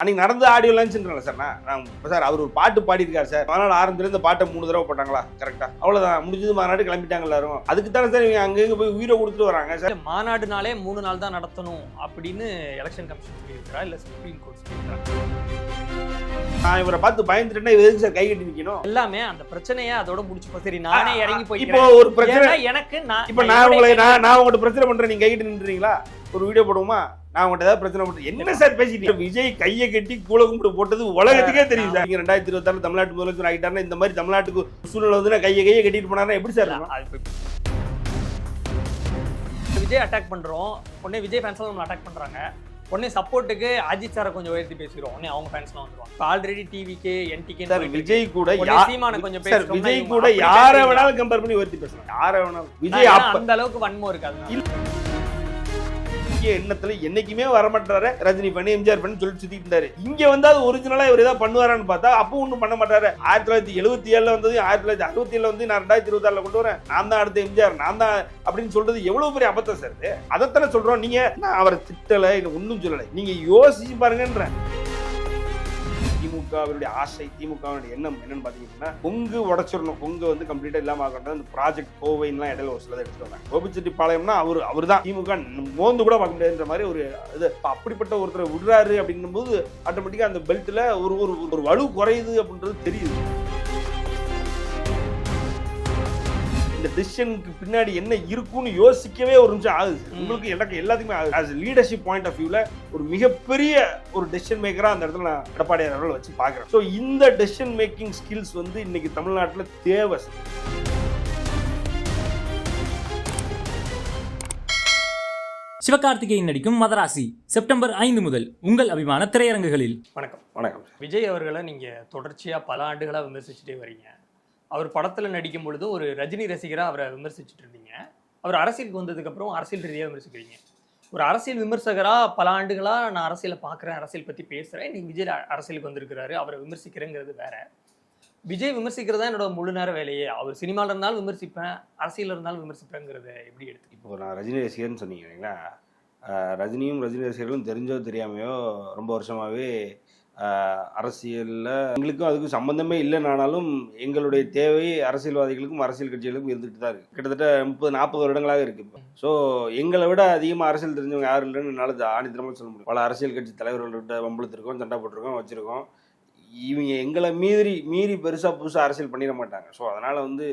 அன்னைக்கு நடந்த audio லான்ச்ன்றல sir நான் இப்ப சார் அவர் ஒரு பாட்டு பாடியிருக்காரு சார் அதனால ஆரம்பத்துல இந்த பாட்டை மூணு தடவை போட்டாங்களா? கரெக்டா அவ்வளவுதான். முடிஞ்சது மாநாடு கிளம்பிட்டாங்க எல்லாரும். அதுக்கு தானே சார் இவங்க அங்கங்க போய் உயிரை கொடுத்துட்டு வராங்க சார் இல்ல, மாநாடுனாலே மூணு நாள் தான் நடத்தணும் அப்படின்னு எலெக்ஷன் கமிஷன் சொல்லியிருக்கிறா இல்ல சுப்ரீம் கோர்ட் சொல்லியிருக்கிறா? நான் இவரை பார்த்து பயந்துட்டேன்னா எதுக்கு சார் கை கட்டி நிக்கணும்? எல்லாமே அந்த பிரச்சனையை அதோட முடிச்சு சரி நானே இறங்கி இப்போ போய் ஒரு பிரச்சனை எனக்கு நான் இப்ப நான் உங்களை நான் நான் உங்கள்ட்ட பிரச்சனை பண்றேன். நீங்க கை கட்டி நின்றீங்களா ஒரு வீடியோ போடுவோமா? நான் உங்கள்ட்ட ஏதாவது பிரச்சனை பண்றேன் என்ன சார் பேசிட்டு விஜய் கையை கட்டி கூல கும்பிட்டு போட்டது உலகத்துக்கே தெரியும் சார். நீங்க ரெண்டாயிரத்தி இருபத்தாறு தமிழ்நாட்டு முதலமைச்சர் ஆகிட்டாருன்னா இந்த மாதிரி தமிழ்நாட்டுக்கு சூழ்நிலை வந்து கையை கையை கட்டிட்டு போனாருன்னா எப்படி சார் விஜய் அட்டாக் பண்றோம். உடனே விஜய் ஃபேன்ஸ் நம்ம அட்டாக் பண்றாங்க. உடனே சப்போர்ட்டுக்கு அஜித் சாரை கொஞ்சம் உயர்த்தி பேசிடுவோம் உடனே அவங்க ஃபேன்ஸ்லாம் வந்துருவாங்க. இப்போ ஆல்ரெடி டிவிக்கு என்டிகே சார் விஜய் கூட சீமானை கொஞ்சம் பேசுறோம்னா விஜய் கூட யாரை. வேணாலும் கம்பேர் பண்ணி உயர்த்தி பேசலாம். யாரை வேணாலும். விஜய் அந்த அளவுக்கு வன்மம் இருக்காது இங்கே எண்ணத்துல என்னைக்குமே வரமாட்டாரு. ரஜினி பண்ணி எம்ஜிஆர் பண்ணி சொல்லி சுத்திட்டு இருந்தாரு. இங்க வந்து அது ஒரிஜினலா இவர் ஏதாவது பண்ணுவாரான்னு பார்த்தா அப்போ ஒன்றும் பண்ண மாட்டாரு. ஆயிரத்தி தொள்ளாயிரத்தி எழுபத்தி ஏழுல வந்தது ஆயிரத்தி தொள்ளாயிரத்தி அறுபத்தி ஏழுல வந்து நான் ரெண்டாயிரத்தி இருபத்தாறுல கொண்டு வரேன். நான் தான் அடுத்த எம்ஜிஆர் நான் தான் அப்படின்னு சொல்றது எவ்வளவு பெரிய அபத்தம் சார் அதைத்தானே சொல்றோம். நீங்க நான் அவரை திட்டல இன்னும் ஒன்றும் சொல்லலை. நீங்க யோசிச்சு பாருங்கன்ற திமுகவினுடைய ஆசை திமுகவினுடைய எண்ணம் என்னன்னு பாத்தீங்கன்னா பொங்கு உடச்சிடணும். பொங்கு வந்து கம்ப்ளீட்டா இல்லாம ஆகணும் அந்த ப்ராஜெக்ட் கோவைன்லாம் இடையில ஒரு சிலதை எடுத்துட்டு வந்தாங்க கோபிச்செட்டிப்பாளையம்னா அவர் அவர் தான் திமுக மோந்து கூட பார்க்க முடியாதுன்ற மாதிரி ஒரு இது. அப்படிப்பட்ட ஒருத்தரை விடுறாரு அப்படின்னும் போது ஆட்டோமேட்டிக்கா அந்த பெல்ட்ல ஒரு ஒரு ஒரு வலு குறையுது அப்படின்றது தெரியுது. இந்த டிசிஷனுக்கு பின்னாடி என்ன இருக்கும்னு யோசிக்கவே ஒரு நிமிஷம் ஆகுது. உங்களுக்கு எனக்கு எல்லாத்துக்குமே ஆகுது. ஆஸ் லீடர்ஷிப் பாயிண்ட் ஆஃப் வியூல ஒரு மிகப்பெரிய ஒரு டெசிஷன் மேக்கரா அந்த இடத்துல நான் எடப்பாடியார் அவர்களை வச்சு பார்க்குறேன். ஸோ இந்த டெசிஷன் மேக்கிங் ஸ்கில்ஸ் வந்து இன்னைக்கு தமிழ்நாட்டில் தேவை. சிவகார்த்திகேயன் நடிக்கும் மதராசி செப்டம்பர் ஐந்து முதல் உங்கள் அபிமான திரையரங்குகளில். வணக்கம். வணக்கம். விஜய் அவர்களை நீங்க தொடர்ச்சியா பல ஆண்டுகளா விமர்சிச்சுட்டே வரீங்க. அவர் படத்தில் நடிக்கும் பொழுது ஒரு ரஜினி ரசிகராக அவரை விமர்சிச்சுட்டு இருந்தீங்க அவர் அரசியலுக்கு வந்ததுக்கப்புறம் அரசியல் ரீதியாக விமர்சிக்கிறீங்க. ஒரு அரசியல் விமர்சகராக பல ஆண்டுகளாக நான் அரசியலை பார்க்குறேன் அரசியல் பற்றி பேசுகிறேன் இன்னைக்கு விஜய் அரசியலுக்கு வந்திருக்கிறாரு அவரை விமர்சிக்கிறேங்கிறது வேற. விஜய் விமர்சிக்கிறதா என்னோட முழு நேர வேலையே. அவர் சினிமாவில் இருந்தாலும் விமர்சிப்பேன் அரசியல் இருந்தாலும் விமர்சிப்பேங்கிறத எப்படி எடுத்து இப்போ நான் ரஜினி ரசிகர்னு சொன்னீங்க இல்லைங்களா? ரஜினியும் ரஜினி ரசிகர்களும் தெரிஞ்சோ தெரியாமையோ ரொம்ப வருஷமாகவே அரசியலில் எங்களுக்கும் அதுக்கும் சம்பந்தமே இல்லைனாலும் எங்களுடைய தேவை அரசியல்வாதிகளுக்கும் அரசியல் கட்சிகளுக்கும் இருந்துட்டு தான் இருக்கு. கிட்டத்தட்ட முப்பது நாற்பது வருடங்களாக இருக்கு இப்போ. ஸோ எங்களை விட அதிகமாக அரசியல் தெரிஞ்சவங்க யாரும் இல்லைன்னு என்னால் ஆணித்தரமாக சொல்ல முடியும். பல அரசியல் கட்சி தலைவர்கள்கிட்ட வம்பளத்திருக்கோம் சண்டை போட்டிருக்கோம் வச்சிருக்கோம். இவங்க எங்களை மீறி மீறி பெருசாக புதுசாக அரசியல் பண்ணிட மாட்டாங்க. ஸோ அதனால் வந்து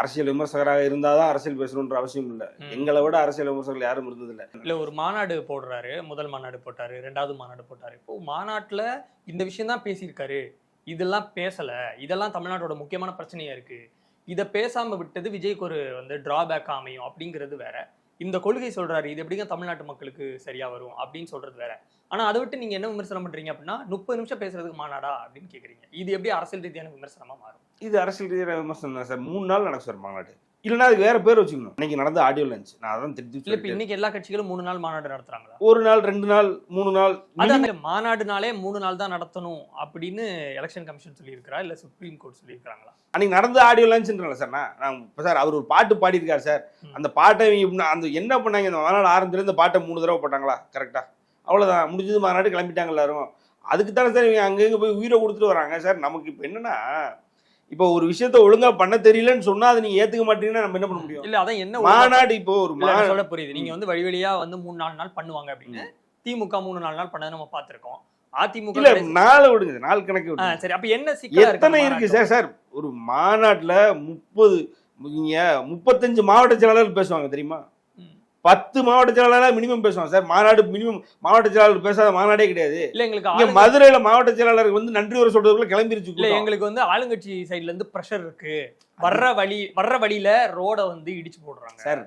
அரசியல் விமர்சகராக இருந்தால் தான் அரசியல் பேசணுன்ற அவசியம் இல்லை. எங்களை விட அரசியல் விமர்சகர்கள் யாரும் இருந்ததில்லை. இல்ல ஒரு மாநாடு போடுறாரு. முதல் மாநாடு போட்டாரு. ரெண்டாவது மாநாடு போட்டாரு. இப்போ மாநாட்டுல இந்த விஷயம் தான் பேசியிருக்காரு. இதெல்லாம் பேசல. இதெல்லாம் தமிழ்நாட்டோட முக்கியமான பிரச்சனையா இருக்கு. இதை பேசாம விட்டது விஜய்க்கு ஒரு வந்து டிராபேக் அமையும் அப்படிங்கிறது வேற. இந்த கொள்கை சொல்றாரு இது எப்படிங்க தமிழ்நாட்டு மக்களுக்கு சரியா வரும் அப்படின்னு சொல்றது வேற. ஆனா அதை விட்டு நீங்க என்ன விமர்சனம் பண்றீங்க அப்படின்னா முப்பது நிமிஷம் பேசுறதுக்கு மாநாடா அப்படின்னு கேக்குறீங்க. இது எப்படி அரசியல் ரீதியான விமர்சனமா மாறும்? இது அரசியல் ரீதியான விமர்சனம் தான் சார். மூணு நாள் நடக்கும் சார் மாநாடு. இல்லைன்னா அதுக்கு வேற பேர் வச்சுக்கணும். இன்னைக்கு நடந்த ஆடியோ லஞ்ச் நான் அதான் திருப்பி இல்ல இப்ப. இன்னைக்கு எல்லா கட்சிகளும் மூணு நாள் மாநாடு நடத்துறாங்களா? ஒரு நாள் ரெண்டு நாள் மூணு நாள் அந்த மாநாடுனாலே மூணு நாள் தான் நடத்தணும் அப்படின்னு எலெக்ஷன் கமிஷன் சொல்லியிருக்கிறா இல்ல சுப்ரீம் கோர்ட் சொல்லியிருக்காங்களா அன்னைக்கு நடந்த ஆடியோ லான்ச்ன்றல சார் நான் இப்போ சார் அவர் ஒரு பாட்டு பாடியிருக்காரு சார். அந்த பாட்டை அந்த என்ன பண்ணாங்க இந்த மாநாடு ஆரம்பத்துல இந்த பாட்டை மூணு தடவை போட்டாங்களா? கரெக்டா அவ்வளவுதான். முடிஞ்சது மாநாடு கிளம்பிட்டாங்க எல்லாரும். அதுக்கு தானே சார் இவங்க அங்கங்க போய் உயிரை கொடுத்துட்டு வராங்க சார். நமக்கு இப்போ என்னன்னா இப்போ ஒரு விஷயத்த ஒழுங்கா பண்ண தெரியலன்னு சொன்னா அதை நீங்க ஏத்துக்க மாட்டீங்கன்னா நம்ம என்ன பண்ண முடியும்? இல்ல அதான் என்ன மாநாடு இப்போ ஒரு இல்ல, மா நான் சொல்ல புரியுது. நீங்க வந்து வழி வழியா வந்து மூணு நாலு நாள் பண்ணுவாங்க அப்படின்னு திமுக மூணு நாலு நாள் பண்ணதை நம்ம பார்த்திருக்கோம். அதிமுக இல்ல நாள் விடுங்க நாள் கணக்கு விடுங்க. சரி அப்ப என்ன சிக்கலா எத்தனை இருக்கு? சார் சார் ஒரு மாநாட்டுல முப்பது நீங்க முப்பத்தஞ்சு மாவட்ட செயலாளர் பேசுவாங்க தெரியுமா. பத்து மாவட்ட செயலாளர் மினிமம் பேசுவாங்க சார். மாநாடு மினிமம் மாவட்ட செயலாளர் பேசாத மாநாடே கிடையாது. இல்ல எங்களுக்கு மதுரையில மாவட்ட செயலாளர் வந்து நன்றி வர சொல்றதுக்குள்ள கிளம்பிருச்சு இல்ல. எங்களுக்கு வந்து ஆளுங்கட்சி சைடுல இருந்து பிரஷர் இருக்கு. வர்ற வழி வர்ற வழியில ரோட வந்து இடிச்சு போடுறாங்க. சார்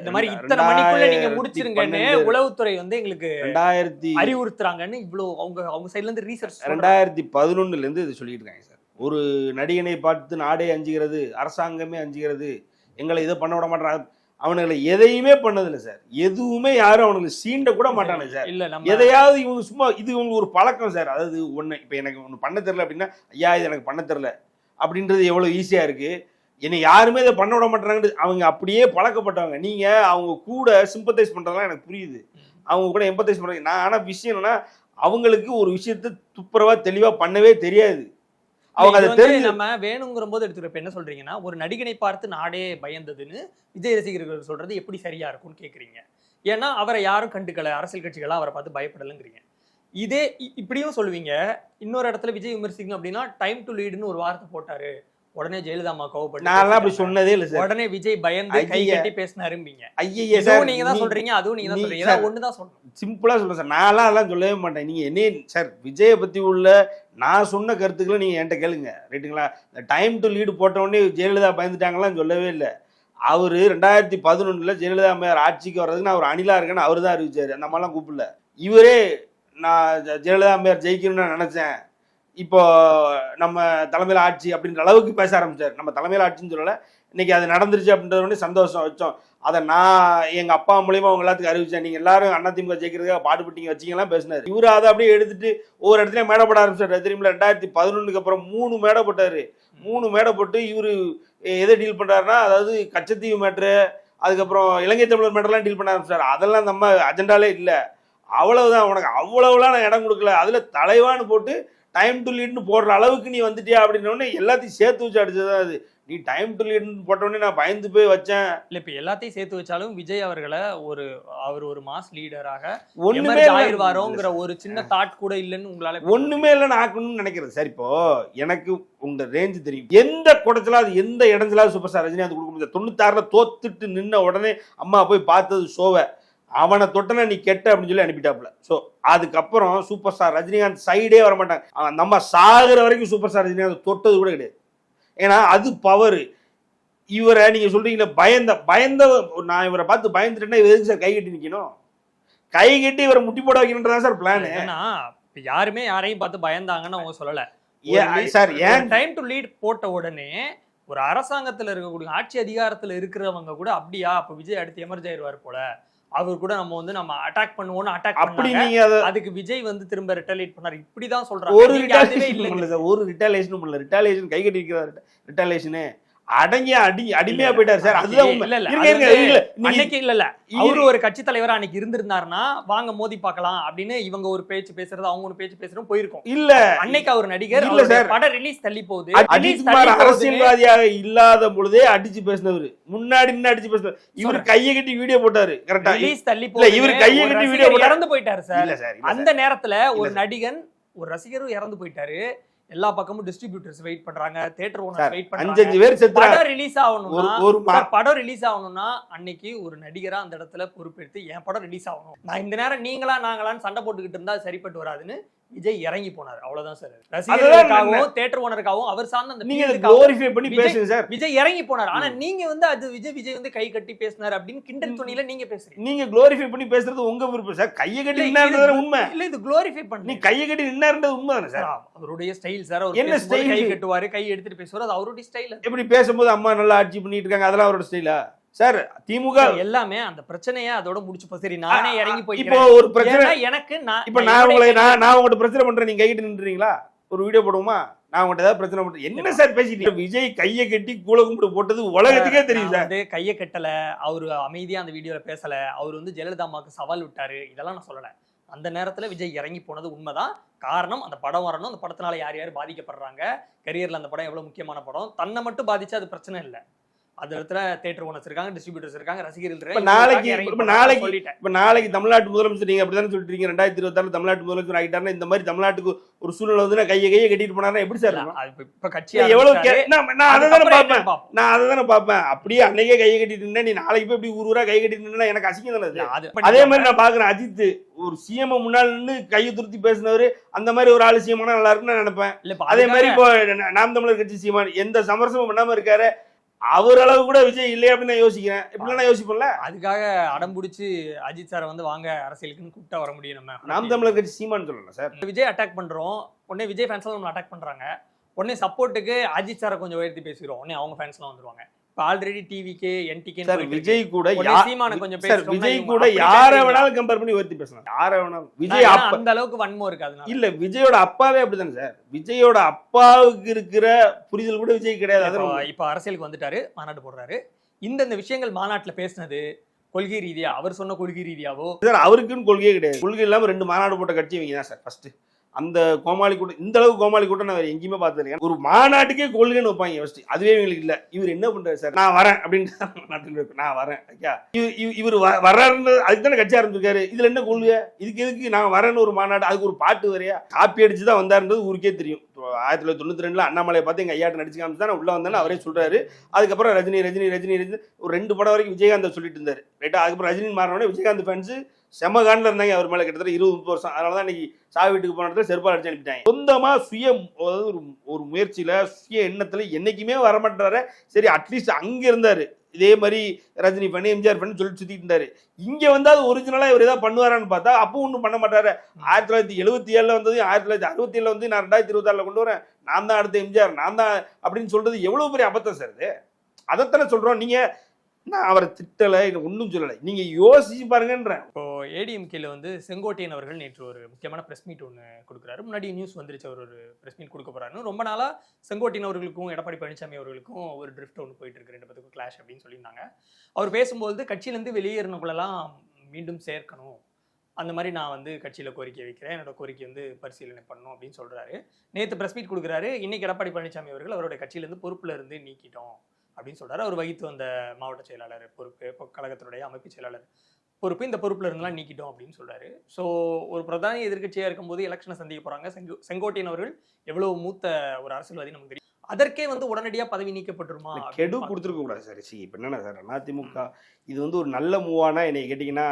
இந்த மாதிரி இத்தனை மணிக்குள்ள நீங்க முடிச்சிருங்கன்னு உளவுத்துறை வந்து எங்களுக்கு ரெண்டாயிரத்தி அறிவுறுத்துறாங்கன்னு இவ்வளவு அவங்க அவங்க சைடுல இருந்து ரீசர்ச் ரெண்டாயிரத்தி பதினொன்னுல இருந்து இது சொல்லிட்டு இருக்காங்க சார். ஒரு நடிகனை பார்த்து நாடே அஞ்சுகிறது அரசாங்கமே அஞ்சுகிறது எங்களை இதை பண்ண விட மாட்டாங்க அவனுங்களை எதையுமே பண்ணதில்லை சார். எதுவுமே யாரும் அவனுக்கு சீண்ட கூட மாட்டானுங்க சார். இல்ல எதையாவது இவங்க சும்மா இது இவங்க ஒரு பழக்கம் சார். அதாவது ஒன்று இப்போ எனக்கு ஒன்று பண்ண தெரில அப்படின்னா ஐயா இது எனக்கு பண்ண தெரில அப்படின்றது எவ்வளோ ஈஸியாக இருக்கு. என்னை யாருமே இதை பண்ண விட மாட்டாங்கன்னு அவங்க அப்படியே பழக்கப்பட்டவங்க. நீங்கள் அவங்க கூட சிம்பத்தைஸ் பண்ணுறதுலாம் எனக்கு புரியுது. அவங்க கூட எம்பத்தைஸ் பண்ணுறாங்க நான் ஆனால் விஷயம் என்னன்னா அவங்களுக்கு ஒரு விஷயத்த துப்புரவா தெளிவா பண்ணவே தெரியாது. அவங்க அதை தெரிஞ்சு நம்ம வேணுங்கிற போது எடுத்துக்கிறப்ப என்ன சொல்றீங்கன்னா ஒரு நடிகனை பார்த்து நாடே பயந்ததுன்னு விஜய் ரசிகர்கள் சொல்றது எப்படி சரியா இருக்கும்னு கேக்குறீங்க. ஏன்னா அவரை யாரும் கண்டுக்கல அரசியல் கட்சிகளா அவரை பார்த்து பயப்படலைங்கிறீங்க. இதே இப்படியும் சொல்லுவீங்க இன்னொரு இடத்துல விஜய் விமர்சிக்கணும் அப்படின்னா டைம் டு லீடுன்னு ஒரு வார்த்தை போட்டாரு. உடனே ஜெயலலிதா அம்மா கோவப்பட்டு நான்லாம் அப்படி. சொன்னதே இல்லை சார். உடனே விஜய் பயந்து கை. கட்டி பேசினாரும்பீங்க. ஐயே சார் நீங்க தான் சொல்றீங்க அதுவும் நீங்க தான் சொல்றீங்க. ஏதாவது ஒண்ணுதான் சொல்லணும். சிம்பிளா சொல்றேன் சார். நான்லாம் அதெல்லாம் சொல்லவே மாட்டேன். நீங்க என்ன சார் விஜயை பத்தி உள்ள நான் சொன்ன கருத்துக்களை நீங்க என்கிட்ட கேளுங்க. ரைட்டுங்களா? இந்த டைம் டு லீடு போட்ட உடனே ஜெயலலிதா பயந்துட்டாங்கலாம் சொல்லவே இல்லை. அவரு ரெண்டாயிரத்தி பதினொன்னுல ஜெயலலிதா அம்மையார் ஆட்சிக்கு வர்றதுக்கு நான் ஒரு அணிலா இருக்கேன்னு அவர் தான் அறிவிச்சாரு. அந்த மாதிரிலாம் கூப்பிடல. இவரே நான் ஜெயலலிதா அம்மையார் ஜெயிக்கணும்னு நான் நினைச்சேன். இப்போ நம்ம தலைமையில் ஆட்சி அப்படின்ற அளவுக்கு பேச ஆரம்பிச்சார். நம்ம தலைமையில் ஆட்சின்னு சொல்லலை. இன்னைக்கு அது நடந்துருச்சு அப்படின்றது உடனே சந்தோஷம் வச்சோம். அதை நான் எங்கள் அப்பா மூலியமாக அவங்க எல்லாத்துக்கும் அறிவிச்சேன். நீங்கள் எல்லாரும் அதிமுக ஜெயிக்கிறதுக்காக பாடுபட்டீங்க வச்சிங்கலாம் பேசினார். இவர் அதை அப்படியே எடுத்துட்டு ஒவ்வொரு இடத்துலையும் மேடை போட ஆரம்பிச்சாரு தெரியுமில ரெண்டாயிரத்தி பதினொன்றுக்கு அப்புறம் மூணு மேடை போட்டார். மூணு மேடை போட்டு இவரு எதை டீல் பண்ணுறாருன்னா அதாவது கச்சத்தீவு மேட்ரு அதுக்கப்புறம் இலங்கை தமிழர் மேட்டர்லாம் டீல் பண்ண ஆரம்பிச்சார். அதெல்லாம் நம்ம அஜெண்டாலே இல்லை. அவ்வளவுதான். உனக்கு அவ்வளவுலாம் நான் இடம் கொடுக்கல. அதில் தலைவான்னு போட்டு டைம் டு லீட்னு போடுற அளவுக்கு நீ வந்துட்டியா அப்படின்ன உடனே எல்லாத்தையும் சேர்த்து வச்சு அடிச்சதான் அது. நீ டைம் டு லீட்னு போட்ட உடனே நான் பயந்து போய் வச்சேன். இல்ல இப்ப எல்லாத்தையும் சேர்த்து வச்சாலும் விஜய் அவர்களை ஒரு அவர் ஒரு மாஸ் லீடராக இல்ல. ஆயிருவாரோங்கிற ஒரு சின்ன தாட் கூட இல்லைன்னு உங்களால ஒண்ணுமே இல்லைன்னு ஆக்கணும்னு நினைக்கிறேன். சார் இப்போ எனக்கு உங்க ரேஞ்சு தெரியும். எந்த குடச்சலாவது எந்த இடஞ்சலாவது சூப்பர் ஸ்டார் ரஜினி அது கொடுக்க முடியாது தொண்ணூத்தாறுல தோத்துட்டு நின்ன உடனே அம்மா போய் பார்த்தது ஷோவை அவனை தொட்டனா நீ கெட்ட அப்படின்னு சொல்லி அனுப்பிட்டாப்புல. ஸோ அதுக்கப்புறம் சூப்பர் ஸ்டார் ரஜினிகாந்த் சைடே வர மாட்டாங்க நம்ம சாகுற வரைக்கும் சூப்பர் ஸ்டார் ரஜினிகாந்த் தொட்டது கூட கிடையாது. ஏன்னா அது பவர் இவரை நீங்க சொல்றீங்களே பயந்த பயந்த நான் இவரை பார்த்து பயந்துட்டேன்னா இவர் எதுக்கு சார் கை கட்டி நிக்கணும்? கை கட்டி இவரை முட்டி போட வைக்கணுன்றதா சார் பிளான் ஏன்னா யாருமே யாரையும் பார்த்து பயந்தாங்கன்னு அவங்க சொல்லல. சார் ஏன் டைம் டு லீட் போட்ட உடனே ஒரு அரசாங்கத்துல இருக்கக்கூடிய ஆட்சி அதிகாரத்துல இருக்கிறவங்க கூட அப்படியா அப்ப விஜய் அடுத்து எமர்ஜ் ஆயிருவார் போல. அவர் கூட நம்ம வந்து நம்ம அட்டாக் பண்ணுவோம்னு அட்டாக் அப்படி நீங்க அதை அதுக்கு விஜய் வந்து திரும்ப ரிட்டலியேட் பண்ணாரு. இப்படிதான் சொல்றாங்க. ஒரு நீங்க அதுவே ரிட்டாலியேஷன். பண்ணல சார் ஒரு ரிட்டாலியேஷன் பண்ணல ரிட்டாலியேஷன் கை கட்டி இருக்கிற ரிட்டாலியேஷனு அடங்கி அடி அடிமையா போயிட்டார் சார். அதுதான் உண்மை. இல்ல இல்ல அன்னைக்கு அவரு ஒரு கட்சி தலைவரா அன்னைக்கு இருந்திருந்தாருன்னா வாங்க மோதி பார்க்கலாம் அப்படின்னு இவங்க ஒரு பேச்சு பேசுறது அவங்க ஒரு பேச்சு பேசுறோம் போயிருக்கும். இல்ல. அன்னைக்கு அவர் நடிகர் இல்ல சார். படம் ரிலீஸ் தள்ளி போகுது. அஜித் release குமார் தள்ளி போகுதுன்னு அரசியல்வாதியாக இல்லாத பொழுதே அடிச்சு பேசினவர். முன்னாடி நின்னு அடிச்சு பேசினவர். இவர் கையை கட்டி வீடியோ போட்டாரு கரெக்டா ரிலீஸ் தள்ளி இல்ல, இவரு கையை கட்டி ரசிகர் video போட்டா- இறந்து போயிட்டாரு சார். அந்த நேரத்துல ஒரு நடிகன் ஒரு ரசிகரும் இறந்து போயிட்டாரு. எல்லா பக்கமும் டிஸ்ட்ரிபியூட்டர்ஸ் வெயிட் பண்றாங்க தியேட்டர் ஓனர் வெயிட் பண்றாங்க. அஞ்சு பேர் செத்துறாங்க படம் ரிலீஸ் ஆகணும்னா ஒரு படம் ரிலீஸ் ஆகணும்னா அன்னைக்கு ஒரு நடிகரா அந்த இடத்துல பொறுப்பெடுத்து என் படம் ரிலீஸ் ஆகணும். நான் இந்த நேரம் நீங்களா நாங்களான்னு சண்டை போட்டுக்கிட்டு இருந்தா சரிப்பட்டு வராதுன்னு விஜய் இறங்கி போனார். அவ்வளவுதான் சார் ரசிகர்களுக்காகவும் தேட்டர் ஓனருக்காகவும் அவர் சார்ந்த அந்த நீங்க குளோரிஃபை பண்ணி பேசுங்க சார் விஜய் இறங்கி போனார். ஆனா நீங்க வந்து அது விஜய் விஜய் வந்து கை கட்டி பேசினார் அப்படின்னு கிண்டல் துணியில நீங்க பேசுறீங்க. நீங்க குளோரிஃபை பண்ணி பேசுறது உங்க விருப்பம் சார் கையை கட்டி இது- உண்மை. இல்ல இது குளோரிஃபை நீ பண்ணி கையை கட்டி நின்னாருன்றது உண்மை தானே சார் அவருடைய ஸ்டைல் சார் அவர் என்ன பேசும்போது கை? கட்டுவாரு கை எடுத்துட்டு பேசுவாரு. அது அவருடைய ஸ்டைல் எப்படி பேசும்போது அம்மா நல்லா ஆட்சி பண்ணிட்டு இருக்காங்க அதெல்லாம் அவரோட ஸ்டைலா சார் திமுக எல்லாமே அந்த பிரச்சனைய அதோட முடிச்சுப்போம் சரி நானே இறங்கி இப்போ போய் ஒரு பிரச்சனை எனக்கு நான் இப்ப நான் உங்களை நான் நான் உங்கள்ட்ட பிரச்சனை பண்றேன். நீங்க கைகிட்ட நின்றுறீங்களா? ஒரு வீடியோ போடுவோமா? நான் உங்கள்ட்ட ஏதாவது பிரச்சனை பண்றேன். என்ன சார் பேசிட்டு விஜய் கையை கட்டி கூல கும்பிட்டு போட்டது உலகத்துக்கே தெரியும் சார். வந்து கையை கட்டல. அவரு அமைதியா அந்த வீடியோல பேசல. அவர் வந்து ஜெயலலிதா அம்மாக்கு சவால் விட்டாரு. இதெல்லாம் நான் சொல்லல. அந்த நேரத்துல விஜய் இறங்கி போனது உண்மைதான். காரணம் அந்த படம் வரணும். அந்த படத்தினால யார் யார் பாதிக்கப்படுறாங்க? கரியர்ல அந்த படம் எவ்வளவு முக்கியமான படம்? தன்னை மட்டும் பாதிச்சா அது பிரச்சனை இல்ல. அந்த இடத்துல தேட்டர் ஓனர்ஸ் இருக்காங்க டிஸ்ட்ரிபியூட்டர்ஸ் இருக்காங்க ரசிகர்கள். நாளைக்கு- இப்ப நாளைக்கு- இப்ப நாளைக்கு தமிழ்நாட்டு முதலமைச்சர் நீங்க அப்படிதானே சொல்லிட்டு இருக்கீங்க ரெண்டாயிரத்தி இருபத்தாறு தமிழ்நாட்டு முதலமைச்சர் ஆகிட்டாருன்னா இந்த மாதிரி தமிழ்நாட்டுக்கு ஒரு சூழ்நிலை வந்து கையை கையை கட்டிட்டு போனாருன்னா எப்படி சார் இப்ப- கட்சி. கே- நான் அதை தானே பார்ப்பேன். நான் அதை தானே பார்ப்பேன் அப்படியே அன்னைக்கே கையை கட்டிட்டு நின்னா நீ நாளைக்கு போய் இப்படி ஊர் ஊரா கை கட்டிட்டு நின்னா எனக்கு அசிங்கம் தானே அது? மாதிரி நான் பாக்குறேன் அஜித் ஒரு சிஎம் முன்னாள் நின்னு கையை துருத்தி பேசினவரு அந்த மாதிரி ஒரு ஆளு சிஎம் நல்லா இருக்குன்னு நான் நினைப்பேன் அதே மாதிரி இப்போ நாம் தமிழர் கட்சி சீமான் எந்த சமரசமும் பண்ணாம இருக்காரு அவர் அளவு கூட விஜய் இல்லையா அப்படின்னு நான் யோசிக்கிறேன். இப்படிலாம் நான் யோசிப்பேன்ல. அதுக்காக அடம் பிடிச்சி அஜித் சாரை வந்து வாங்க அரசியலுக்குன்னு கூப்பிட்டா வர முடியும் நம்ம. நாம் தமிழர் கட்சி சீமான் சொல்லலாம் சார். விஜய் அட்டாக் பண்றோம். உடனே விஜய் ஃபேன்ஸ் நம்ம அட்டாக் பண்றாங்க. உடனே சப்போர்ட்டுக்கு அஜித் சாரை கொஞ்சம் உயர்த்தி பேசுகிறோம் உடனே அவங்க ஃபேன்ஸ்லாம் வந்துருவாங்க. ஆல்ரெடி டிவிக்கு என்டிகே சார் விஜய் கூட சீமானை கொஞ்சம் சார் விஜய் கூட யாரை. வேணாலும் கம்பேர் பண்ணி உயர்த்தி பேசலாம். யாரை வேணாலும் விஜய் அந்த அளவுக்கு வன்மம் இருக்கு அதனால இல்ல விஜயோட அப்பாவே அப்படிதானே சார். விஜயோட அப்பாவுக்கு இருக்கிற புரிதல் கூட விஜய் கிடையாது. இப்போ அரசியலுக்கு வந்துட்டாரு மாநாடு போடுறாரு. இந்தந்த விஷயங்கள் மாநாட்டுல பேசினது கொள்கை ரீதியா அவர் சொன்ன கொள்கை ரீதியாவோ? சார் அவருக்குன்னு கொள்கையே கிடையாது. கொள்கை இல்லாமல் ரெண்டு மாநாடு போட்ட கட்சி இவங்க தான் சார் ஃபர்ஸ்ட் அந்த கோமாளி கூட்டம் இந்த அளவுக்கு கோமாளி கூட்டம் நான் எங்கேயுமே பார்த்துருக்கேன் ஒரு மாநாட்டுக்கே கொள்கைன்னு வைப்பாங்க ஃபர்ஸ்ட் அதுவே இவங்களுக்கு இல்லை. இவர் என்ன பண்றாரு சார் நான் வரேன் அப்படின்னு மாநாட்டில் வைப்பேன். நான் வரேன். ஐயா இவர் வ- வர்றாருன்னு அதுக்கு தானே கட்சி ஆரம்பிச்சிருக்காரு. இதுல என்ன கொள்கை இதுக்கு எதுக்கு நான் வரேன்னு ஒரு மாநாடு? அதுக்கு ஒரு பாட்டு வரையா காப்பி அடிச்சு தான் வந்தாருன்றது ஊருக்கே தெரியும். ஆயிரத்தி தொள்ளாயிரத்தி தொண்ணூத்தி ரெண்டுல அண்ணாமலையை பார்த்து எங்கள் ஐயாட்ட நடிச்சு காமிச்சு தான் உள்ள வந்தேன்னு அவரே சொல்றாரு. அதுக்கப்புறம் ரஜினி ரஜினி ரஜினி ரஜினி. ஒரு ரெண்டு படம் வரைக்கும் விஜயகாந்த் சொல்லிட்டு இருந்தாரு. ரைட்டா? அதுக்கப்புறம் ரஜினி மாறினோடனே விஜயகாந்த் ஃபேன்ஸ் செம காண்டில் இருந்தாங்க. அவர் மேலே கிட்டத்தட்ட இருபது முப்பது வருஷம். அதனால தான் இன்னைக்கு சாவி வீட்டுக்கு போன இடத்துல செருப்பால் அடிச்சு அனுப்பிட்டாங்க. சொந்தமாக சுய அதாவது ஒரு ஒரு முயற்சியில் சுய எண்ணத்தில் என்றைக்குமே வரமாட்டாரு சரி அட்லீஸ்ட் அங்கே இருந்தார். இதே மாதிரி ரஜினி பண்ணி எம்ஜிஆர் பண்ணி சொல்லி சுற்றிட்டு இருந்தாரு. இங்கே வந்து அது ஒரிஜினலாக இவர் ஏதாவது பண்ணுவாரான்னு பார்த்தா அப்போ ஒன்றும் பண்ண மாட்டாரு. ஆயிரத்தி தொள்ளாயிரத்தி எழுபத்தி ஏழில் வந்தது ஆயிரத்தி தொள்ளாயிரத்தி அறுபத்தி ஏழில் வந்து நான் ரெண்டாயிரத்தி இருபத்தாறில் கொண்டு வரேன். நான் தான் அடுத்த எம்ஜிஆர் நான் தான் அப்படின்னு சொல்கிறது எவ்வளோ பெரிய அபத்தம் சார் இது? அதைத்தானே சொல்கிறோம் நீங்கள் நான் அவரை திட்டலை ஒன்றும் சொல்லலை. நீங்கள் யோசிச்சு பாருங்கன்றேன். இப்போ ஏடிஎம்கேல வந்து செங்கோட்டையன் அவர்கள் நேற்று ஒரு முக்கியமான ப்ரெஸ் மீட் ஒன்று கொடுக்குறாரு. முன்னாடி நியூஸ் வந்துருச்சு அவர் ஒரு ப்ரெஸ் மீட் கொடுக்க போறாருன்னு. ரொம்ப நாளாக செங்கோட்டையன் அவர்களுக்கும் எடப்பாடி பழனிசாமி அவர்களுக்கும் ஒரு ட்ரிஃப்ட் ஒன்று போயிட்டு இருக்கு ரெண்டு பேத்துக்கும் கிளாஷ் அப்படின்னு சொல்லியிருந்தாங்க. அவர் பேசும்போது கட்சியிலேருந்து வெளியேறினவங்களெல்லாம் மீண்டும் சேர்க்கணும். அந்த மாதிரி நான் வந்து கட்சியில் கோரிக்கை வைக்கிறேன். என்னோட கோரிக்கை வந்து பரிசீலனை பண்ணணும் அப்படின்னு சொல்கிறாரு நேற்று ப்ரெஸ் மீட் கொடுக்குறாரு. இன்னைக்கு எடப்பாடி பழனிசாமி அவர்கள் அவருடைய கட்சியிலேருந்து பொறுப்புல இருந்து நீக்கிட்டோம். அப்படின்னு சொல்றாரு. அவர் வகித்து வந்த மாவட்ட செயலாளர் பொறுப்பு இப்போ கழகத்தினுடைய அமைப்பு செயலாளர் பொறுப்பு இந்த பொறுப்புல இருந்தெல்லாம் நீக்கிட்டோம் அப்படின்னு சொல்றாரு. ஸோ ஒரு பிரதான எதிர்க்கட்சியா இருக்கும்போது எலெக்ஷனை சந்திக்க போறாங்க. செங்கோ செங்கோட்டையன் அவர்கள் எவ்வளவு மூத்த ஒரு அரசியல்வாதி நமக்கு தெரியும். அதற்கே வந்து உடனடியா பதவி நீக்கப்பட்டுருமா கெடு கொடுத்துருக்க கூடாது சார். சி இப்போ என்னன்னா சார் அதிமுக இது வந்து ஒரு நல்ல மூவானா என்னை கேட்டிங்கன்னா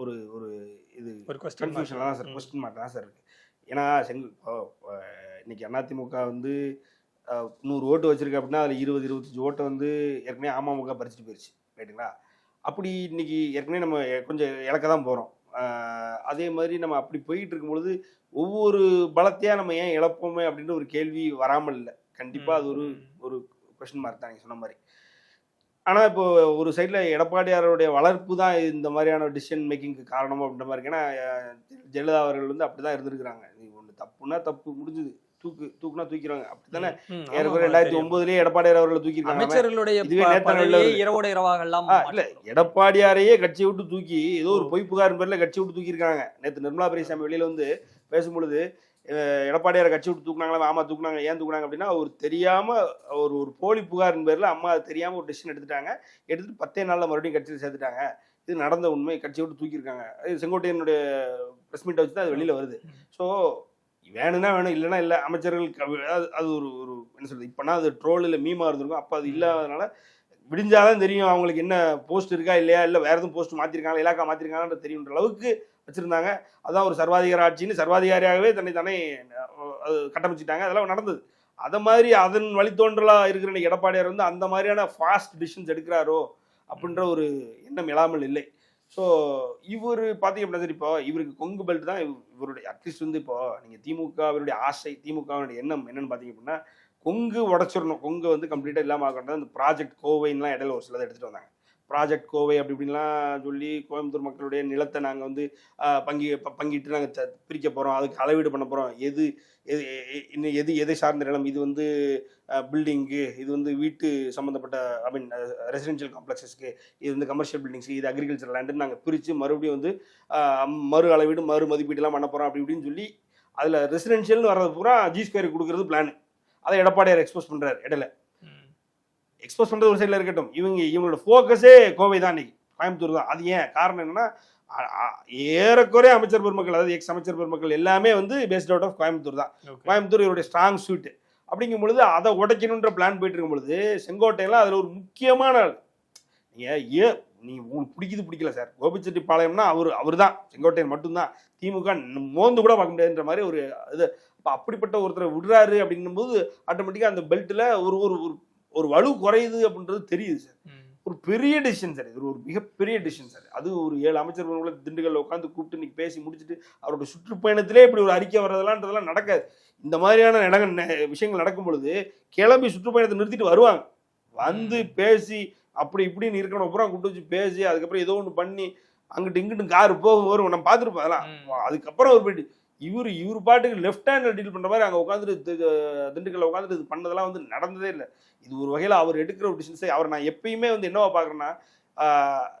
ஒரு ஒரு இது ஒரு கொஸ்டின் தான் சார் கொஸ்டின் மார்க் தான் சார் இருக்கு. ஏன்னா செங்கு இன்னைக்கு அதிமுக வந்து நூறு ஓட்டு வச்சிருக்கு அப்படின்னா அதில் இருபது இருபத்தஞ்சு ஓட்டை வந்து ஏற்கனவே அமமுக பறிச்சுட்டு போயிடுச்சு ரைட்டுங்களா? அப்படி இன்னைக்கு ஏற்கனவே நம்ம கொஞ்சம் இழக்க தான் போகிறோம் அதே மாதிரி நம்ம அப்படி போயிட்டு இருக்கும் பொழுது ஒவ்வொரு பலத்தையா நம்ம ஏன் இழப்போமே அப்படின்ற ஒரு கேள்வி வராமல் இல்லை. கண்டிப்பாக அது ஒரு ஒரு கொஸ்டின் மார்க் தான் நீங்கள் சொன்ன மாதிரி. ஆனால் இப்போ ஒரு சைடில் எடப்பாடியாருடைய வளர்ப்பு தான் இந்த மாதிரியான டிசிஷன் மேக்கிங்க்கு காரணம் அப்படின்ற மாதிரி இருக்கு. ஏன்னா ஜெயலலிதா அவர்கள் வந்து அப்படி தான் இருந்திருக்கிறாங்க. நீ ஒன்று தப்புனா தப்பு முடிஞ்சுது. தூக்கு தூக்குனா தூக்கிடுவாங்க. அப்படி தானே ம், ஆமா, ஏற்கனவே ரெண்டாயிரத்தி. ஒன்பதுலேயே எடப்பாடியார் அவர்களை தூக்கியிருக்காங்க. அமைச்சர்களுடைய இதுவே. இரவோட இரவாக எல்லாம் இல்ல. எடப்பாடியாரையே கட்சியை விட்டு தூக்கி ஏதோ ஒரு பொய் புகார் பேர்ல கட்சியை விட்டு தூக்கியிருக்காங்க. நேற்று நிர்மலா பெரியசாமி வெளியில வந்து பேசும்பொழுது எடப்பாடியாரை கட்சி விட்டு தூக்குனாங்களா ஆமா தூக்குனாங்க ஏன் தூக்குனாங்க அப்படின்னா அவர் தெரியாம ஒரு ஒரு போலி புகாரின் பேர்ல அம்மா தெரியாம ஒரு டெசிஷன் எடுத்துட்டாங்க. எடுத்துட்டு பத்தே நாள்ல மறுபடியும் கட்சியில் சேர்த்துட்டாங்க. இது நடந்த உண்மை கட்சியை விட்டு தூக்கியிருக்காங்க. செங்கோட்டையனுடைய பிரஸ் மீட்டை வச்சு தான் அது வெளியில வருது. ஸோ வேணும்னா வேணும் இல்லைன்னா இல்லை. அமைச்சர்கள் அது அது ஒரு ஒரு என்ன சொல்றது இப்போனா அது ட்ரோல் இல்லை மீமா இருந்திருக்கும். அப்போ அது இல்லாதனால விடிஞ்சாதான் தெரியும் அவங்களுக்கு என்ன போஸ்ட் இருக்கா இல்லையா இல்லை வேற எதுவும் போஸ்ட் மாற்றிருக்காங்க இலாக்கா மாற்றிருக்காங்கன்னு தெரியுன்ற அளவுக்கு வச்சுருந்தாங்க. அதான் ஒரு சர்வாதிகார ஆட்சின்னு சர்வாதிகாரியாகவே தன்னை தானே அது கட்டமைச்சிட்டாங்க. அதெல்லாம் நடந்தது. அதை மாதிரி அதன் வழித்தோன்றலாக இருக்கிற எடப்பாடியார் வந்து அந்த மாதிரியான ஃபாஸ்ட் டிசிஷன்ஸ் எடுக்கிறாரோ அப்படின்ற ஒரு எண்ணம் இல்லாமல் இல்லை. ஸோ இவர் பார்த்தீங்க அப்படின்னா சரி இப்போ இவருக்கு கொங்கு பெல்ட் தான் இவருடைய அட்லீஸ்ட் வந்து இப்போ நீங்கள் திமுகவினுடைய ஆசை திமுகவினுடைய எண்ணம் என்னன்னு பார்த்தீங்க அப்படின்னா கொங்கு உடச்சிடணும். கொங்கு வந்து கம்ப்ளீட்டாக இல்லாமல் ஆகணும் அந்த ப்ராஜெக்ட் கோவைன்லாம் இடையில ஒரு சிலதை எடுத்துகிட்டு வந்தாங்க. ப்ராஜெக்ட் கோவை அப்படி இப்படின்லாம் சொல்லி கோயம்புத்தூர் மக்களுடைய நிலத்தை நாங்கள் வந்து பங்கி பங்கிட்டு நாங்கள் பிரிக்க போகிறோம் அதுக்கு அளவீடு பண்ண போகிறோம் எது எது இன்னும் எது எதை சார்ந்த நிலம்? இது வந்து பில்டிங்கு இது வந்து வீட்டு சம்மந்தப்பட்ட ஐ மீன் ரெசிடென்ஷியல் காம்ப்ளெக்ஸஸ்க்கு இது வந்து கமர்ஷியல் பில்டிங்ஸ்க்கு இது அக்ரிகல்ச்சர் லேண்டுன்னு நாங்கள் பிரித்து மறுபடியும் வந்து மறு அளவீடு மறு மதிப்பீடுலாம் பண்ண போகிறோம் அப்படி இப்படின்னு சொல்லி அதில் ரெசிடென்ஷியல்னு வர்றது பூரா ஜி ஸ்கொயருக்கு கொடுக்குறது பிளான் அதை எடப்பாடியார் எக்ஸ்போஸ் பண்ணுறாரு இடையில. எக்ஸ்போஸ் பண்ணுறது ஒரு சைடில் இருக்கட்டும். இவங்க இவங்களோட ஃபோக்கஸே கோவை தான் இன்னைக்கு. கோயம்புத்தூர் தான். அது ஏன்? காரணம் என்னன்னா ஏறக்குறைய அமைச்சர் பெருமக்கள் அதாவது எக்ஸ் அமைச்சர் பெருமக்கள் எல்லாமே வந்து பேஸ்ட் அவுட் ஆஃப் கோயம்புத்தூர் தான். கோயம்புத்தூர் இவருடைய ஸ்ட்ராங் சூட் அப்படிங்கும் பொழுது அதை உடைக்கணுன்ற பிளான் போயிட்டு இருக்கும் பொழுது செங்கோட்டையெல்லாம் அதில் ஒரு முக்கியமான ஆள். நீங்கள் ஏ நீ உங்களுக்கு பிடிக்குது பிடிக்கல சார். கோபிச்செட்டிப்பாளையம்னா அவர் அவர் தான் செங்கோட்டையன் மட்டும்தான். திமுக மோந்து கூட பார்க்க முடியாதுன்ற மாதிரி ஒரு இது. இப்போ அப்படிப்பட்ட ஒருத்தரை விடுறாரு அப்படின்னும் போது ஆட்டோமேட்டிக்காக அந்த பெல்ட்டில் ஒரு ஒரு ஒரு ஒரு வலு குறையுது அப்படின்றது தெரியுது சார். ஒரு பெரிய டிசிஷன் சார் இது ஒரு மிகப்பெரிய டிசிஷன் சார் அது ஒரு ஏழு அமைச்சர் திண்டுக்கல்ல உட்காந்து கூப்பிட்டு இன்னைக்கு பேசி முடிச்சுட்டு அவரோட சுற்றுப்பயணத்திலே இப்படி ஒரு அறிக்கை வர்றதெல்லாம்ன்றதெல்லாம் நடக்காது. இந்த மாதிரியான நடங்க ந- விஷயங்கள் நடக்கும் பொழுது கிளம்பி சுற்றுப்பயணத்தை நிறுத்திட்டு வருவாங்க. வந்து பேசி அப்படி இப்படின்னு இருக்கணும். அப்புறம் கூப்பிட்டு வச்சு பேசி அதுக்கப்புறம் ஏதோ ஒன்று பண்ணி அங்கிட்டு இங்கிட்டு கார் போகும் வரும் நம்ம பார்த்துருப்போம் அதெல்லாம். அதுக்கப்புறம் ஒரு போயிட்டு இவர் இவர் பாட்டுக்கு லெஃப்ட் ஹேண்டில் டீல் பண்ணுற மாதிரி அங்கே உட்காந்துட்டு திண்டுக்கல்ல உட்காந்துட்டு இது பண்ணதெல்லாம் வந்து நடந்ததே இல்லை. இது ஒரு வகையில் அவர் எடுக்கிற ஒரு டிசிஷன்ஸை அவர் நான் எப்பயுமே வந்து என்னவா பார்க்குறேன்னா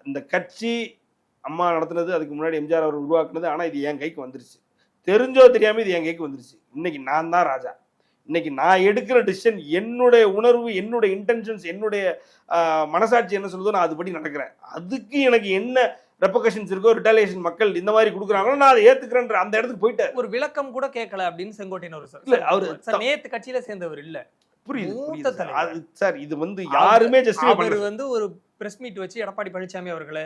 இந்த கட்சி அம்மா நடத்துனது அதுக்கு முன்னாடி எம்ஜிஆர் அவர் உருவாக்குனது ஆனால் இது என் கைக்கு வந்துருச்சு. தெரிஞ்சோ தெரியாமல் இது என் கைக்கு வந்துருச்சு. இன்னைக்கு நான் தான் ராஜா. இன்னைக்கு நான் எடுக்கிற டிசிஷன் என்னுடைய உணர்வு என்னுடைய இன்டென்ஷன்ஸ் என்னுடைய மனசாட்சி என்ன சொல்லுதோ நான் அதுபடி நடக்கிறேன். அதுக்கு எனக்கு என்ன ரெப்பகஷன்ஸ் இருக்கோ ரிட்டாலியேஷன் மக்கள் இந்த மாதிரி கொடுக்குறாங்களோ நான் அதை ஏத்துக்கிறேன்ற அந்த இடத்துக்கு போயிட்டேன் ஒரு விளக்கம் கூட கேட்கல அப்படின்னு செங்கோட்டையன் ஒரு இல்ல, அவரு சார் நேத்து கட்சியில சேர்ந்தவர் இல்ல. புரியுது சார். சார் இது வந்து யாருமே ஜஸ்டிஃபை பண்ணல. வந்து ஒரு பிரஸ் மீட் வச்சு எடப்பாடி பழனிசாமி அவர்களை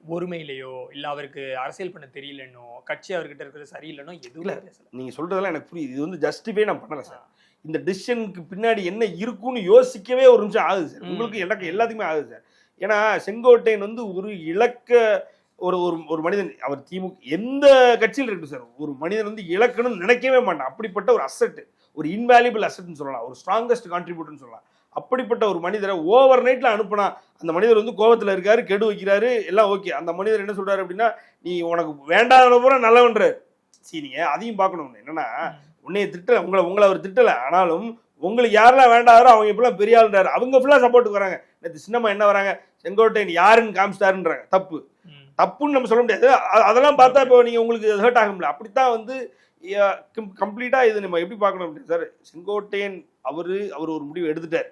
ஒருமையிலையோ இல்ல அவருக்கு அரசியல் பண்ண தெரியலன்னோ கட்சி அவர்கிட்ட இருக்கிறது சரியில்லைனோ எதுவுமே நீங்க சொல்றதெல்லாம் எனக்கு புரியுது. இது வந்து ஜஸ்டிஃபை நான் பண்ணல சார். இந்த டிசிஷனுக்கு பின்னாடி என்ன இருக்குன்னு யோசிக்கவே ஒரு நிமிஷம் ஆகுது சார். உங்களுக்கு எனக்கு எல்லாத்துக்குமே ஆகுது சார். ஏன்னா செங்கோட்டையன் வந்து ஒரு இலக்க ஒரு ஒரு ஒரு மனிதன் அவர் திமுக எந்த கட்சியில் இருக்கட்டும் சார்? ஒரு மனிதன் வந்து இலக்கணும்னு நினைக்கவே மாட்டான். அப்படிப்பட்ட ஒரு அசெட் ஒரு இன்வேல்யூபிள் அசெட்னு சொல்லலாம். ஒரு ஸ்ட்ராங்கஸ்ட் கான்ட்ரிபியூட்டர்னு சொல்லலாம். அப்படிப்பட்ட ஒரு மனிதரை ஓவர் நைட்ல அனுப்புனா அந்த மனிதர் வந்து கோவத்துல இருக்காரு கெடு வைக்கிறாரு எல்லாம் ஓகே அந்த மனிதர் என்ன சொல்றாரு அப்படின்னா நீ உனக்கு வேண்டாத பூரா நல்லவன்றாரு சரி நீங்க அதையும் பார்க்கணும் என்னன்னா உன்னைய திட்டல உங்களை உங்களை அவர் திட்டல. ஆனாலும் உங்களுக்கு யாரெல்லாம் வேண்டாரோ அவங்க இப்பெல்லாம் பெரிய ஆளுன்றாரு. அவங்க ஃபுல்லா சப்போர்ட்டுக்கு வராங்க. நேற்று சின்னம்மா என்ன வராங்க? செங்கோட்டையன் யாருன்னு காமிச்சிட்டாருன்றாங்க. தப்பு. தப்புன்னு நம்ம சொல்ல முடியாது. அதெல்லாம் பார்த்தா இப்போ நீங்க உங்களுக்கு ஹர்ட் ஆகும்ல. அப்படித்தான் வந்து கம்ப்ளீட்டா இது நம்ம எப்படி பார்க்கணும் அப்படின்னு சார் செங்கோட்டையன் அவரு அவர் ஒரு முடிவு எடுத்துட்டார்.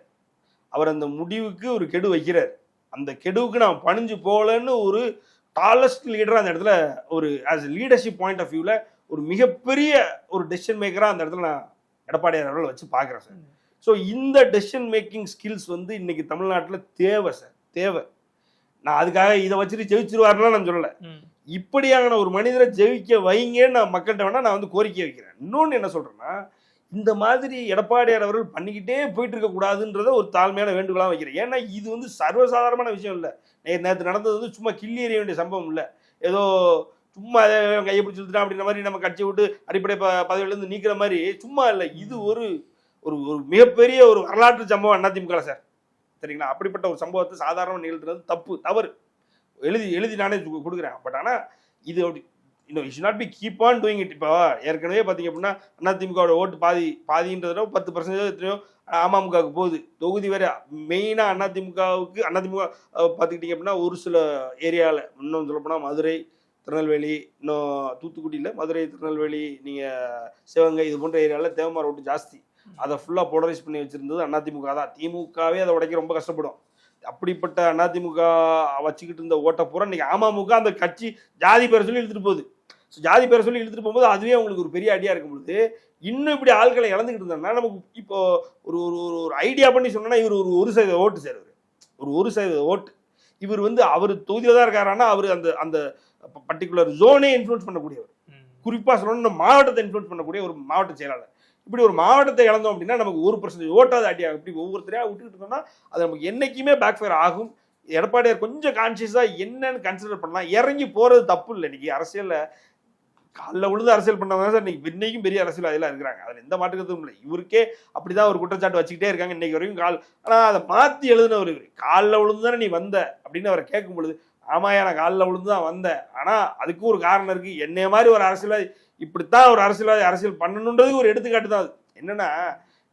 அவர் அந்த முடிவுக்கு ஒரு கெடு வைக்கிறார். அந்த கெடுவுக்கு நான் பணிஞ்சு போகலன்னு ஒரு டாலஸ்ட் லீடர் அந்த இடத்துல ஒரு ஆஸ் லீடர்ஷிப் பாயிண்ட் ஆஃப் வியூவில் ஒரு மிகப்பெரிய ஒரு டெசிஷன் மேக்கராக அந்த இடத்துல நான் எடப்பாடியார் அவர்களை வச்சு பார்க்குறேன் சார். ஸோ இந்த டெசிஷன் மேக்கிங் ஸ்கில்ஸ் வந்து இன்னைக்கு தமிழ்நாட்டில் தேவை சார் தேவை. நான் அதுக்காக இதை வச்சுட்டு ஜெயிச்சிருவாருலாம் நான் சொல்லலை. இப்படியான ஒரு மனிதரை ஜெயிக்க வைங்கன்னு நான் மக்கள்கிட்ட வேணா நான் வந்து கோரிக்கை வைக்கிறேன். இன்னொன்று என்ன சொல்றேன்னா இந்த மாதிரி எடப்பாடியார் அவர்கள் பண்ணிக்கிட்டே போயிட்டு இருக்க கூடாதுன்றத ஒரு தாழ்மையான வேண்டுகோளாக வைக்கிறேன். ஏன்னா இது வந்து சர்வசாதாரணமான விஷயம் இல்லை. நேற்று நடந்தது வந்து சும்மா கிள்ளி எறிய வேண்டிய சம்பவம் இல்லை. ஏதோ சும்மா அதை கையை பிடிச்சி அப்படின்ற மாதிரி நம்ம கட்சி விட்டு அடிப்படை ப பதவியிலேருந்து நீக்கிற மாதிரி சும்மா இல்லை. இது ஒரு ஒரு ஒரு மிகப்பெரிய ஒரு வரலாற்று சம்பவம் அதிமுக சார். சரிங்களா? அப்படிப்பட்ட ஒரு சம்பவத்தை சாதாரண நிகழ்த்துறது தப்பு தவறு. எழுதி எழுதி நானே கொடுக்குறேன். பட் ஆனால் இது அப்படி இன்னும் is not be keep on doing it இப்போ ஏற்கனவே பார்த்தீங்க அப்படின்னா அதிமுகவோட ஓட்டு பாதி பாதின்றதோ பத்து பர்சன்டேஜ் எத்தனையோ அமமுகவுக்கு போகுது. தொகுதி வேற மெயினாக அதிமுகவுக்கு அதிமுக பார்த்துக்கிட்டிங்க அப்படின்னா ஒரு சில ஏரியாவில் இன்னும் சொல்லப்போனால் மதுரை திருநெல்வேலி இன்னும் தூத்துக்குடியில் மதுரை திருநெல்வேலி நீங்கள் சிவகங்கை இது போன்ற ஏரியாவில் தேவமார் ஓட்டு ஜாஸ்தி. அதை ஃபுல்லாக போலரைஸ் பண்ணி வச்சிருந்தது அதிமுக தான். திமுகவே அதை உடைக்க ரொம்ப கஷ்டப்படும். அப்படிப்பட்ட அதிமுக வச்சுக்கிட்டு இருந்த ஓட்ட பூரா இன்னைக்கு அமமுக அந்த கட்சி ஜாதி பேரை சொல்லி இழுத்துட்டு போகுது. ஸோ ஜாதி பேரை சொல்லி இழுத்துட்டு போகும்போது அதுவே உங்களுக்கு ஒரு பெரிய ஐடியா இருக்கும் பொழுது இன்னும் இப்படி ஆட்களை இழந்துக்கிட்டு இருந்தோம்னா நமக்கு இப்போ ஒரு ஒரு ஒரு ஐடியா பண்ணி சொன்னா இவர் ஒரு ஒரு சதவீத ஓட்டு சார் ஒரு ஒரு சதவீத ஓட்டு. இவர் வந்து அவர் தொகுதியில் தான் இருக்காருன்னா அவர் அந்த அந்த பர்டிகுலர் ஜோனே இன்ஃப்ளூன்ஸ் பண்ணக்கூடியவர். குறிப்பாக சொல்லணும்னா மாவட்டத்தை இன்ஃப்ளூன்ஸ் பண்ணக்கூடிய ஒரு மாவட்ட செயலாளர். இப்படி ஒரு மாவட்டத்தை இழந்தோம் அப்படின்னா நமக்கு ஒரு பர்சன்டேஜ் ஓட்டாத அடியாக இப்படி ஒவ்வொருத்தரையாக விட்டுக்கிட்டு இருந்தோம்னா அது நமக்கு என்றைக்குமே பேக் ஃபயர் ஆகும். எடப்பாடியார் கொஞ்சம் கான்சியஸாக என்னன்னு கன்சிடர் பண்ணலாம். இறங்கி போகிறது தப்பு இல்லை. இன்னைக்கு அரசியலில் காலைல விழுந்து அரசியல் பண்ணவங்க தான் சார். இன்னைக்கு இன்னைக்கும் பெரிய அரசியல் அதெல்லாம் இருக்கிறாங்க. அதில் எந்த மாற்றுக்கிறதும் இல்லை. இவருக்கே அப்படிதான் ஒரு குற்றச்சாட்டு வச்சுக்கிட்டே இருக்காங்க இன்னைக்கு வரைக்கும் கால். ஆனால் அதை மாற்றி எழுதினவர் இவர். காலில் விழுந்து தானே நீ வந்த அப்படின்னு அவரை கேட்கும் பொழுது ஆமாயா நான் காலில் விழுந்து தான் வந்தேன். ஆனால் அதுக்கும் ஒரு காரணம் இருக்குது என்னைய மாதிரி ஒரு அரசியல்வாதி இப்படித்தான் ஒரு அரசியல்வாதி அரசியல் பண்ணணுன்றதுக்கு ஒரு எடுத்துக்காட்டு தான். அது என்னன்னா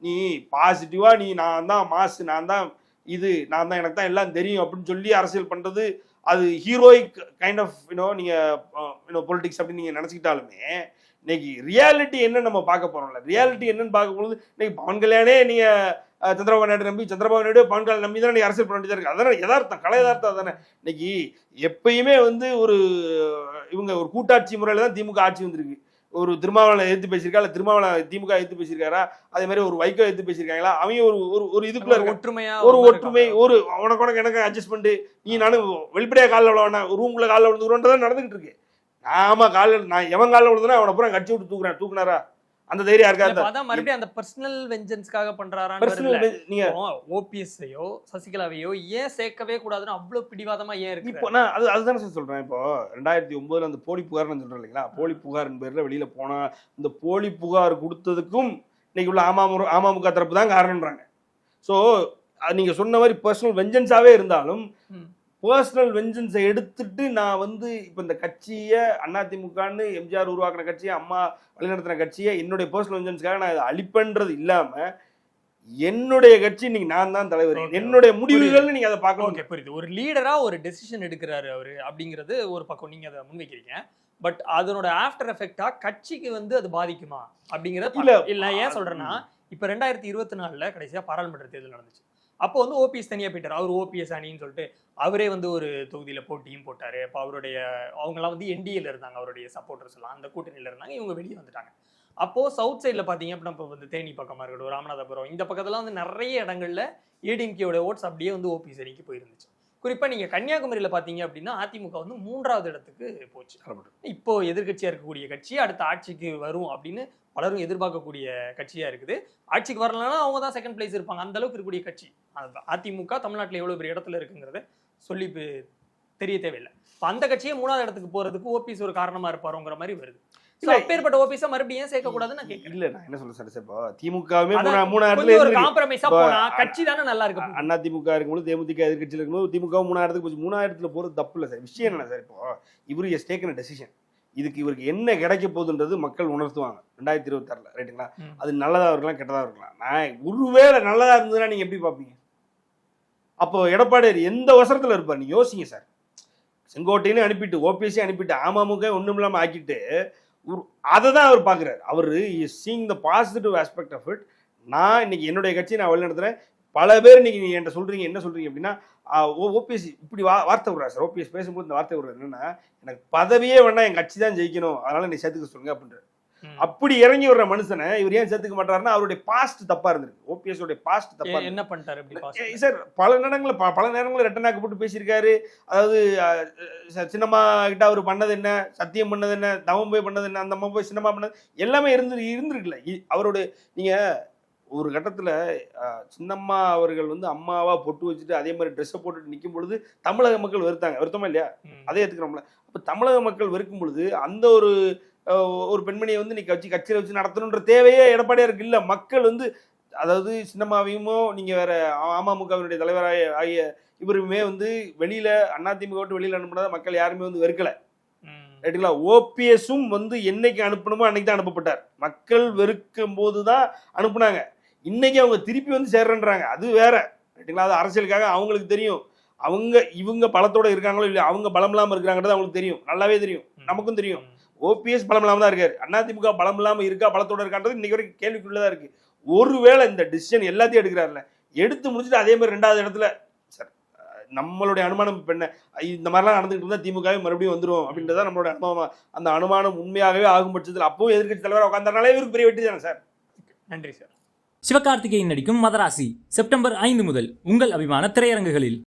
நீ பாசிட்டிவா நீ நான் தான் மாசு நான் தான் இது நான் தான் எனக்கு தான் எல்லாம் தெரியும் அப்படின்னு சொல்லி அரசியல் பண்றது அது heroic kind of you know நீங்க யூனோ பொலிட்டிக்ஸ் அப்படின்னு நீங்க நினைச்சுக்கிட்டாலுமே இன்னைக்கு ரியாலிட்டி என்ன நம்ம பார்க்க போறோம்ல. ரியாலிட்டி என்னன்னு பார்க்கும்போது இன்னைக்கு பவன் கல்யாணே நீங்க சந்திரபாபு நாயுடு நம்பி சந்திரபாபு நாயுடு பவன் கல்யாணம் நம்பி தான் அரசியல் பண்ண வேண்டியதாக இருக்கு. அதான யதார்த்தம் கலை யதார்த்தம் தானே இன்னைக்கு எப்பயுமே வந்து ஒரு இவங்க ஒரு கூட்டாட்சி முறையில தான் திமுக ஆட்சி வந்திருக்கு. ஒரு திருமாவளவனை எதிர்த்து பேசியிருக்கா? இல்ல திருமாவளவன் திமுக எதிர்த்து பேசியிருக்காரா? அதே மாதிரி ஒரு வைகோ எதிர்த்து பேசியிருக்காங்களா? அவங்க ஒரு ஒரு ஒரு இதுக்குள்ள இருக்க ஒற்றுமையா ஒரு ஒற்றுமை. ஒரு உனக்கு உனக்கு எனக்கு அட்ஜஸ்ட்மெண்ட் நீ நானும் வெளிப்படையா காலில் விழவன ரூம்குள்ள காலில் விழுந்துருன்றதான் நடந்துகிட்டு இருக்கு. ஆமா காலில் நான் எவன் காலில் விழுதுனா அவனை பூரா கட்சி விட்டு தூக்குறேன். தூக்குனாரா? அந்த தைரியம் யாருக்கா அதான் மறுபடியும் அந்த பர்சனல் வெஞ்சன்ஸ்க்காக பண்றாரான்னு. நீங்க ஓபிஎஸ்ஐயோ சசிகலாவையோ ஏன் சேர்க்கவே கூடாதுன்னு அவ்வளவு பிடிவாதமா ஏன் இருக்கு இப்போ நான் அது அதுதானே சார் சொல்றேன். இப்போ ரெண்டாயிரத்தி ஒன்பதுல அந்த போலி புகார்னு சொல்றேன் இல்லைங்களா? போலி புகாரின் பேர்ல வெளியில போனா இந்த போலி புகார் கொடுத்ததுக்கும் இன்னைக்கு உள்ள அமமுக அமமுக தரப்பு தான் காரணம்ன்றாங்க ஸோ நீங்க சொன்ன மாதிரி பர்சனல் வெஞ்சன்ஸாவே இருந்தாலும். பர்சனல் வெஞ்சன்ஸை எடுத்துட்டு நான் வந்து இப்போ இந்த கட்சியை அதிமுகன்னு எம்ஜிஆர் உருவாக்கின கட்சியை அம்மா வழிநடத்தின கட்சியை என்னுடைய பர்சனல் வெஞ்சன்ஸ்க்காக நான் இதை அழிப்பேன்றது இல்லாம என்னுடைய கட்சி இன்னைக்கு நான் தான் தலைவர். என்னுடைய முடிவுகள் நீங்க அதை பார்க்கணும். ஓகே புரியுது. ஒரு லீடரா ஒரு டெசிஷன் எடுக்கிறாரு அவரு அப்படிங்கிறது ஒரு பக்கம் நீங்க அதை முன்வைக்கிறீங்க. பட் அதனோட ஆஃப்டர் எஃபெக்டா கட்சிக்கு வந்து அது பாதிக்குமா அப்படிங்கறது இல்ல. இல்ல இல்ல ஏன் சொல்றேன்னா இப்ப ரெண்டாயிரத்தி இருபத்தி நாலுல கடைசியா பாராளுமன்ற தேர்தல் நடந்துச்சு. அப்போ வந்து ஓபிஎஸ் தனியா போயிட்டாரு. அவர் ஓபிஎஸ் அணின்னு சொல்லிட்டு அவரே வந்து ஒரு தொகுதியில போட்டியும் போட்டாரு. அப்போ அவருடைய அவங்கலாம் வந்து என்டிஏல இருந்தாங்க. அவருடைய சப்போர்ட்டர்ஸ் எல்லாம் அந்த கூட்டணியில இருந்தாங்க. இவங்க வெளியே வந்துட்டாங்க. அப்போ சவுத் சைடுல பாத்தீங்க அப்படின்னா இப்போ வந்து தேனி பக்கமா இருக்கட்டும் ராமநாதபுரம் இந்த பக்கத்துல வந்து நிறைய இடங்கள்ல ஏடிஎம்கேயோட ஓட்ஸ் அப்படியே வந்து ஓபிஎஸ் அணிக்கு போயிருந்துச்சு. குறிப்பா நீங்க கன்னியாகுமரியில பாத்தீங்க அப்படின்னா அதிமுக வந்து மூன்றாவது இடத்துக்கு போச்சு. இப்போ எதிர்க்கட்சியா இருக்கக்கூடிய கட்சி அடுத்த ஆட்சிக்கு வரும் அப்படின்னு பலரும் எதிர்பார்க்கக்கூடிய கட்சியா இருக்குது. ஆட்சிக்கு வரலன்னா அவங்க தான் செகண்ட் பிளேஸ் இருப்பாங்க. அந்த அளவுக்கு இருக்கக்கூடிய கட்சி. அது அதிமுக தமிழ்நாட்டுல எவ்வளவு பெரிய இடத்துல இருக்குங்கிறத சொல்லி தெரிய தேவையில்லை. இப்ப அந்த கட்சியே மூணாவது இடத்துக்கு போறதுக்கு ஓபிஎஸ் ஒரு காரணமா இருப்பாருங்கிற மாதிரி வருது. அப்பேற்பட்ட ஓபிஎஸ் மறுபடியும் நான் கேட்கிறேன். இல்ல நான் என்ன சொல்ல சார் இப்போ திமுகவே மூணா இடத்துல ஒரு காம்ப்ரமைஸா போனா கட்சி தானே நல்லா இருக்கு. அண்ணா திமுக இருக்கும்போது தேமுதிக எதிர்கட்சியில் இருக்கும்போது திமுக மூணாயிரத்துக்கு போச்சு. மூணாயிரத்துல போறது தப்பு இல்லை சார். விஷயம் என்ன சார் இப்போ இவரு எஸ் டேக்கன் டெசிஷன் இதுக்கு இவருக்கு என்ன கிடைக்க போகுதுன்றது மக்கள் உணர்த்துவாங்க. ரெண்டாயிரத்தி இருபத்தாறுல ரைட்டுங்களா? ம். அது நல்லதா இருக்கலாம் கெட்டதா இருக்கலாம். நான் ஒருவேளை நல்லதா இருந்ததுன்னா நீங்க எப்படி பார்ப்பீங்க? அப்போ எடப்பாடியார் எந்த அவசரத்துல இருப்பார்? நீங்க யோசிங்க சார். செங்கோட்டையிலும் அனுப்பிட்டு ஓபிஎஸ்சி அனுப்பிட்டு அமமுக ஒண்ணும் இல்லாம ஆக்கிட்டு ஒரு அதை தான் அவர் பார்க்குறாரு. அவர் seeing the positive aspect of it நான் இன்னைக்கு என்னுடைய கட்சியை நான் வழிநடத்துறேன். பல பேர் இன்னைக்கு நீங்க என்கிட்ட சொல்றீங்க என்ன சொல்றீங்க அப்படின்னா ஓபிஎஸ் இப்படி வா வார்த்தை விடுறாரு சார். ஓபிஎஸ் பேசும்போது இந்த வார்த்தை விடுறாரு என்னன்னா எனக்கு பதவியே வேணா என் கட்சி தான் ஜெயிக்கணும் அதனால நீ சேர்த்துக்க சொல்லுங்க அப்படின்றாரு. ம். அப்படி இறங்கி வர்ற மனுஷனை இவர் ஏன் சேர்த்துக்க மாட்டாருன்னா அவருடைய பாஸ்ட் தப்பா இருந்திருக்கு. ஓபிஎஸ் உடைய பாஸ்ட் தப்பா. என்ன பண்ணிட்டாரு சார் பல நேரங்களில் பல நேரங்களில் ரெட்டனாக்கு போட்டு பேசியிருக்காரு. அதாவது சின்னம்மா கிட்ட அவர் பண்ணது என்ன? சத்தியம் பண்ணது என்ன? தவம் போய் பண்ணது என்ன? அந்த அம்மா போய் சின்னம்மா பண்ணது எல்லாமே இருந்து இருந்திருக்குல்ல. இ- அவரோட நீங்க ஒரு கட்டத்துல சின்னம்மா அவர்கள் வந்து அம்மாவா பொட்டு வச்சுட்டு அதே மாதிரி ட்ரெஸ்ஸை போட்டுட்டு நிற்கும் பொழுது தமிழக மக்கள் வெறுத்தாங்க. வருத்தமா இல்லையா. அதே ஏற்றுக்கிறோம்ல அப்போ தமிழக மக்கள் வெறுக்கும் பொழுது அந்த ஒரு ஒரு பெண்மணியை வந்து நீ கட்சி கட்சியில் வச்சு நடத்தணுன்ற தேவையே எடப்பாடியாருக்கு இல்லை. மக்கள் வந்து அதாவது சின்னம்மாவையுமோ நீங்க வேற அமமுகவினுடைய தலைவராக ஆகிய இவருமே வந்து வெளியில அதிமுக விட்டு வெளியில அனுப்புனதை மக்கள் யாருமே வந்து வெறுக்கல. ரைட்டுங்களா ஓபிஎஸும் வந்து என்னைக்கு அனுப்பணுமோ அன்னைக்கு தான் அனுப்பப்பட்டார். மக்கள் வெறுக்கும் போது தான் அனுப்புனாங்க. இன்னைக்கு அவங்க திருப்பி வந்து சேர்றன்றாங்க. அது வேற. ரைட்டுங்களா அது அரசியலுக்காக அவங்களுக்கு தெரியும். அவங்க இவங்க பலத்தோட இருக்காங்களோ இல்லையா அவங்க பலம் இல்லாம இருக்கிறாங்கிறது அவங்களுக்கு தெரியும். நல்லாவே தெரியும். நமக்கும் தெரியும். ஓபிஎஸ் பலம் இல்லாம தான் இருக்காரு. அதிமுக பலம் இல்லாம இருக்கா பலத்தோட இருக்கான்றது இன்னைக்கு வரைக்கும் கேள்விக்குள்ளதான் இருக்கு. ஒருவேளை இந்த டிசிஷன் எல்லாத்தையும் எடுக்கிறாருல எடுத்து முடிச்சுட்டு அதே மாதிரி ரெண்டாவது இடத்துல சார் நம்மளுடைய அனுமானம் இப்ப என்ன? இந்த மாதிரிலாம் நடந்துகிட்டு இருந்தா திமுகவே மறுபடியும் வந்துரும் அப்படின்றத நம்மளோட அனுமானம் அந்த அனுமானம் உண்மையாகவே ஆகும் பட்சத்தில் அப்பவும் எதிர்க்கட்சி தலைவராக உட்காந்தனாலே இவருக்கு பெரிய வெற்றி தானே சார்? நன்றி சார். சிவகார்த்திகேயன் நடிக்கும் மதராசி செப்டம்பர் ஐந்து முதல் உங்கள் அபிமான திரையரங்குகளில்.